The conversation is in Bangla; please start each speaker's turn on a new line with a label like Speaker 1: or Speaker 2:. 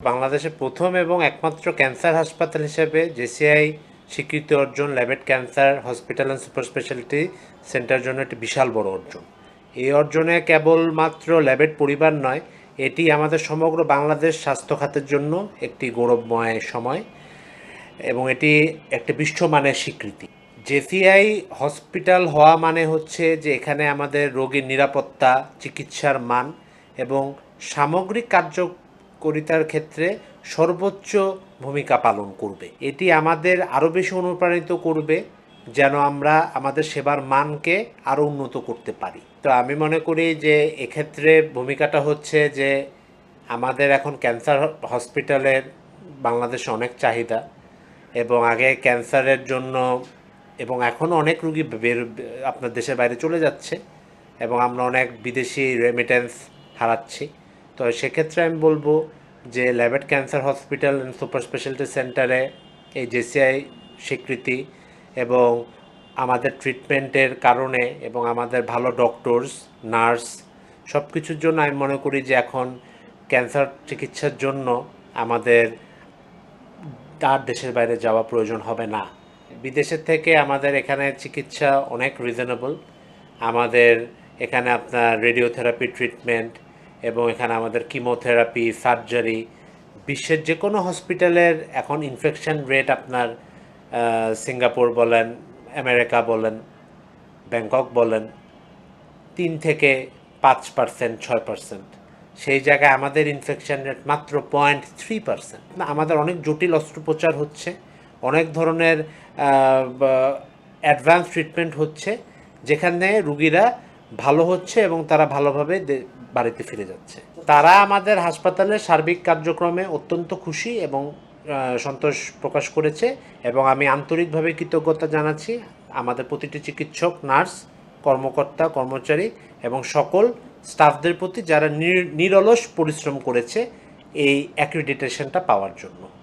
Speaker 1: বাংলাদেশে প্রথম এবং একমাত্র ক্যান্সার হাসপাতাল হিসেবে জেসিআই স্বীকৃতি অর্জন Labaid cancer hospital and super speciality centre জন্য একটি বিশাল বড় অর্জন। এই অর্জনে কেবলমাত্র ল্যাবেট পরিবার নয়, এটি আমাদের সমগ্র বাংলাদেশ স্বাস্থ্য খাতের জন্য একটি গৌরবময় সময় এবং এটি একটি বিশ্বমানের স্বীকৃতি। জেসিআই হসপিটাল হওয়া মানে হচ্ছে যে এখানে আমাদের রোগীর নিরাপত্তা, চিকিৎসার মান এবং সামগ্রিক কার্যকরিতার ক্ষেত্রে সর্বোচ্চ ভূমিকা পালন করবে। এটি আমাদের আরও বেশি অনুপ্রাণিত করবে, যেন আমরা আমাদের সেবার মানকে আরও উন্নত করতে পারি। তো আমি মনে করি যে এক্ষেত্রে ভূমিকাটা হচ্ছে যে আমাদের এখন ক্যান্সার হসপিটালের বাংলাদেশে অনেক চাহিদা এবং আগে ক্যান্সারের জন্য এবং এখনও অনেক রুগী বের, আপনার দেশের বাইরে চলে যাচ্ছে এবং আমরা অনেক বিদেশি রেমিটেন্স হারাচ্ছি। তো সেক্ষেত্রে আমি বলব যে Labaid cancer hospital and super speciality সেন্টারে এই জেসিআই স্বীকৃতি এবং আমাদের ট্রিটমেন্টের কারণে এবং আমাদের ভালো ডক্টরস, নার্স সব কিছুর জন্য আমি মনে করি যে এখন ক্যান্সার চিকিৎসার জন্য আমাদের তার দেশের বাইরে যাওয়া প্রয়োজন হবে না। বিদেশের থেকে আমাদের এখানে চিকিৎসা অনেক রিজনেবল আমাদের এখানে আপনার রেডিওথেরাপি ট্রিটমেন্ট এবং এখানে আমাদের কিমোথেরাপি সার্জারি বিশ্বের যে কোনো হসপিটালের এখন ইনফেকশন রেট আপনার সিঙ্গাপুর বলেন, আমেরিকা বলেন, ব্যাংকক বলেন, তিন থেকে পাঁচ পার্সেন্ট ছয় পার্সেন্ট সেই জায়গায় আমাদের ইনফেকশন রেট মাত্র পয়েন্ট থ্রি পার্সেন্ট আমাদের অনেক জটিল অস্ত্রোপচার হচ্ছে, অনেক ধরনের অ্যাডভান্স ট্রিটমেন্ট হচ্ছে, যেখানে রুগীরা ভালো হচ্ছে এবং তারা ভালোভাবে বাড়িতে ফিরে যাচ্ছে। তারা আমাদের হাসপাতালের সার্বিক কার্যক্রমে অত্যন্ত খুশি এবং সন্তোষ প্রকাশ করেছে এবং আমি আন্তরিকভাবে কৃতজ্ঞতা জানাচ্ছি আমাদের প্রতিটি চিকিৎসক, নার্স, কর্মকর্তা, কর্মচারী এবং সকল স্টাফদের প্রতি যারা নির- নিরলস পরিশ্রম করেছে এই অ্যাক্রিডিটেশনটা পাওয়ার জন্য।